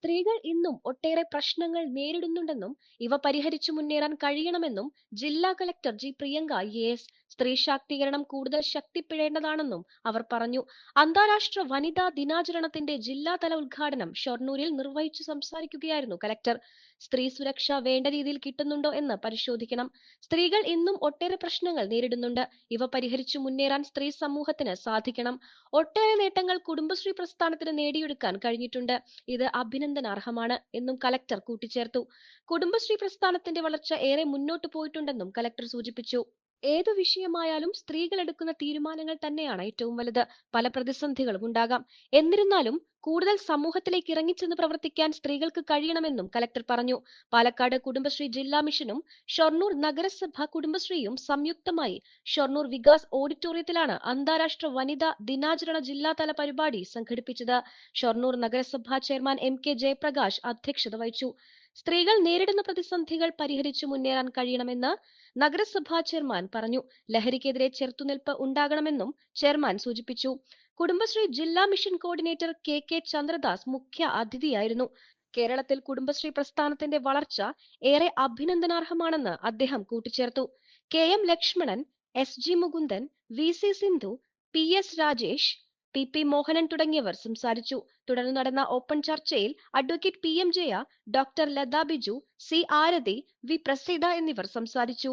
സ്ത്രീകൾ ഇന്നും ഒട്ടേറെ പ്രശ്നങ്ങൾ നേരിടുന്നുണ്ടെന്നും ഇവ പരിഹരിച്ചു മുന്നേറാൻ കഴിയണമെന്നും ജില്ലാ കളക്ടർ ജി പ്രിയങ്ക എസ് സ്ത്രീ ശാക്തീകരണം കൂടുതൽ ശക്തിപ്പെടേണ്ടതാണെന്നും അവർ പറഞ്ഞു. അന്താരാഷ്ട്ര വനിതാ ദിനാചരണത്തിന്റെ ജില്ലാതല ഉദ്ഘാടനം ഷൊർണൂരിൽ നിർവഹിച്ചു സംസാരിക്കുകയായിരുന്നു കലക്ടർ. സ്ത്രീ സുരക്ഷ വേണ്ട രീതിയിൽ കിട്ടുന്നുണ്ടോ എന്ന് പരിശോധിക്കണം. സ്ത്രീകൾ ഇന്നും ഒട്ടേറെ പ്രശ്നങ്ങൾ നേരിടുന്നുണ്ട്. ഇവ പരിഹരിച്ചു മുന്നേറാൻ സ്ത്രീ സമൂഹത്തിന് സാധിക്കണം. ഒട്ടേറെ നേട്ടങ്ങൾ കുടുംബശ്രീ പ്രസ്ഥാനത്തിന് നേടിയെടുക്കാൻ കഴിഞ്ഞിട്ടുണ്ട്. ഇത് അഭിനന്ദനാർഹമാണ് എന്നും കലക്ടർ കൂട്ടിച്ചേർത്തു. കുടുംബശ്രീ പ്രസ്ഥാനത്തിന്റെ വളർച്ച ഏറെ മുന്നോട്ട് പോയിട്ടുണ്ടെന്നും കലക്ടർ സൂചിപ്പിച്ചു. ഏതു വിഷയമായാലും സ്ത്രീകൾ എടുക്കുന്ന തീരുമാനങ്ങൾ തന്നെയാണ് ഏറ്റവും വലുത്. പല പ്രതിസന്ധികളും ഉണ്ടാകാം. എന്നിരുന്നാലും കൂടുതൽ സമൂഹത്തിലേക്ക് ഇറങ്ങിച്ചെന്ന് പ്രവർത്തിക്കാൻ സ്ത്രീകൾക്ക് കഴിയണമെന്നും കലക്ടർ പറഞ്ഞു. പാലക്കാട് കുടുംബശ്രീ ജില്ലാ മിഷനും ഷൊർണൂർ നഗരസഭ കുടുംബശ്രീയും സംയുക്തമായി ഷൊർണൂർ വികാസ് ഓഡിറ്റോറിയത്തിലാണ് അന്താരാഷ്ട്ര വനിതാ ദിനാചരണ ജില്ലാതല പരിപാടി സംഘടിപ്പിച്ചത്. ഷൊർണൂർ നഗരസഭാ ചെയർമാൻ എം കെ ജയപ്രകാശ് അധ്യക്ഷത വഹിച്ചു. സ്ത്രീകൾ നേരിടുന്ന പ്രതിസന്ധികൾ പരിഹരിച്ചു മുന്നേറാൻ കഴിയണമെന്ന് നഗരസഭാ ചെയർമാൻ പറഞ്ഞു. ലഹരിക്കെതിരെ ചെറുത്തുനിൽപ്പ് ഉണ്ടാകണമെന്നും ചെയർമാൻ സൂചിപ്പിച്ചു. കുടുംബശ്രീ ജില്ലാ mission coordinator K K Chandradas മുഖ്യ അതിഥിയായിരുന്നു. കേരളത്തിൽ കുടുംബശ്രീ പ്രസ്ഥാനത്തിന്റെ വളർച്ച ഏറെ അഭിനന്ദനാർഹമാണെന്ന് അദ്ദേഹം കൂട്ടിച്ചേർത്തു. K M Lakshmanan S G Mukundan V C Sindhu P S Rajesh P. P. Mohanan തുടങ്ങിയവർ സംസാരിച്ചു. തുടർന്ന് നടന്ന ഓപ്പൺ ചർച്ചയിൽ advocate P. M. Jaya doctor Latha Biju C. Arathi V. Praseetha എന്നിവർ സംസാരിച്ചു.